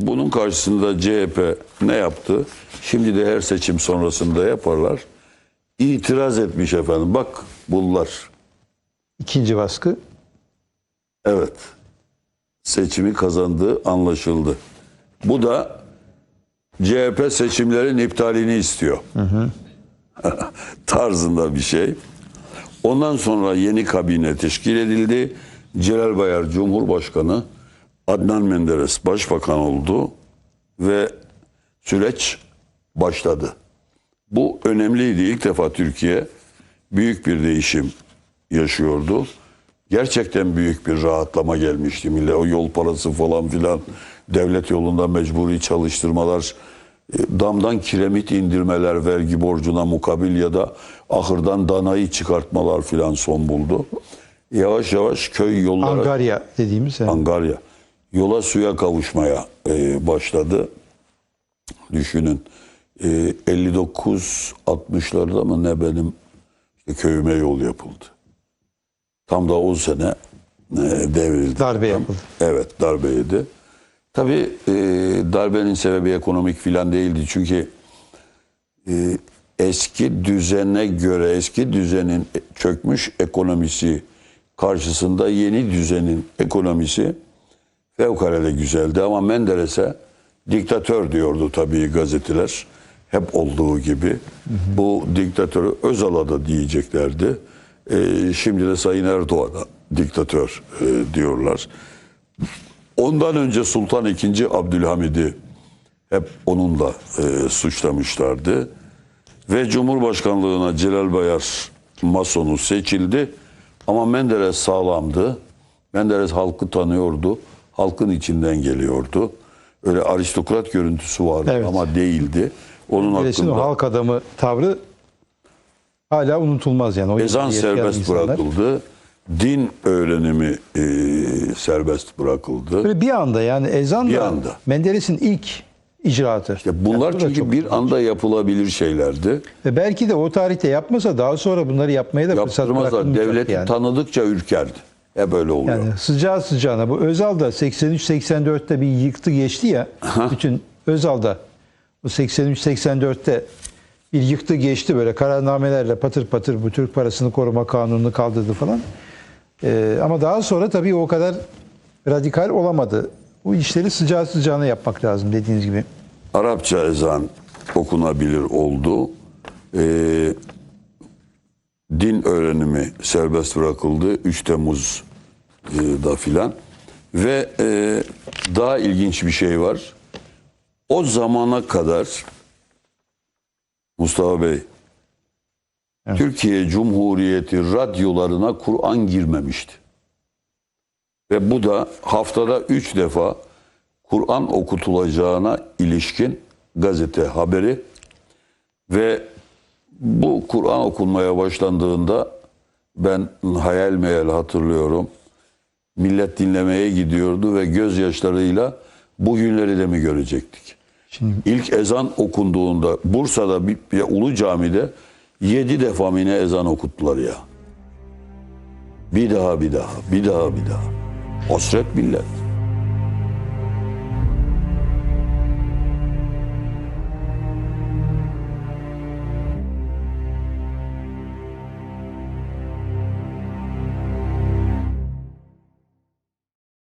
Bunun karşısında CHP ne yaptı? Şimdi de her seçim sonrasında yaparlar. İtiraz etmiş efendim. Bak bunlar. İkinci baskı. Evet. Seçimi kazandığı anlaşıldı. Bu da CHP seçimlerin iptalini istiyor. Tarzında bir şey. Ondan sonra yeni kabine teşkil edildi. Celal Bayar Cumhurbaşkanı, Adnan Menderes Başbakan oldu ve süreç başladı. Bu önemliydi. İlk defa Türkiye büyük bir değişim yaşıyordu. Gerçekten büyük bir rahatlama gelmişti. Millet o yol parası falan filan devlet yolunda mecburi çalıştırmalar, e, damdan kiremit indirmeler vergi borcuna mukabil ya da ahırdan danayı çıkartmalar filan son buldu. Yavaş yavaş köy yolları Angarya dediğimiz. yani. Angarya yola suya kavuşmaya e, başladı. Düşünün e, 59 60'larda mı ne benim işte köyüme yol yapıldı. Tam da o sene e, devrildi. Darbe yapıldı. Evet darbe yedi. Tabii e, darbenin sebebi ekonomik filan değildi. Çünkü e, eski düzene göre eski düzenin çökmüş ekonomisi karşısında yeni düzenin ekonomisi fevkalade güzeldi. Ama Menderes'e diktatör diyordu tabii gazeteler. Hep olduğu gibi. Bu diktatörü Özal'a da diyeceklerdi. E, şimdi de Sayın Erdoğan'a diktatör e, diyorlar. Ondan önce Sultan II. Abdülhamid'i hep onunla e, suçlamışlardı. Ve Cumhurbaşkanlığına Celal Bayar Mason'u seçildi. Ama Menderes sağlamdı. Menderes halkı tanıyordu. Halkın içinden geliyordu. Öyle aristokrat görüntüsü vardı Evet. ama değildi. Onun o hakkında halk adamı tavrı hala unutulmaz yani. O ezan serbest insanlar. bırakıldı. Din öğrenimi e, serbest bırakıldı. Böyle bir anda yani ezan Bir da anda. Menderes'in ilk icraatı. İşte bunlar Yani çünkü bir anda yapılabilir şeylerdi. Ve belki de o tarihte yapmasa daha sonra bunları yapmaya da fırsat bırakılmayacak Devleti yani. tanıdıkça ürkerdi. Hep öyle oluyor. Yani sıcağı sıcağına bu Özal'da 83-84'te bir yıktı geçti ya. bütün Özal'da bu 83-84'te bir yıktı geçti böyle kararnamelerle patır patır bu Türk parasını koruma kanununu kaldırdı falan. Ee, ama daha sonra tabii o kadar radikal olamadı. Bu işleri sıcağı sıcağına yapmak lazım dediğiniz gibi. Arapça ezan okunabilir oldu. Ee, öğrenimi serbest bırakıldı 3 Temmuz'da filan. Ve e, daha ilginç bir şey var. O zamana kadar Mustafa Bey Türkiye Cumhuriyeti radyolarına Kur'an girmemişti. Ve bu da haftada üç defa Kur'an okutulacağına ilişkin gazete haberi ve bu Kur'an okunmaya başlandığında ben hayal meyal hatırlıyorum. Millet dinlemeye gidiyordu ve gözyaşlarıyla bu günleri de mi görecektik? Şimdi İlk ezan okunduğunda Bursa'da bir, bir Ulu Cami'de yedi defa mine ezan okuttular ya. Bir daha bir daha bir daha bir daha. Hasret millet.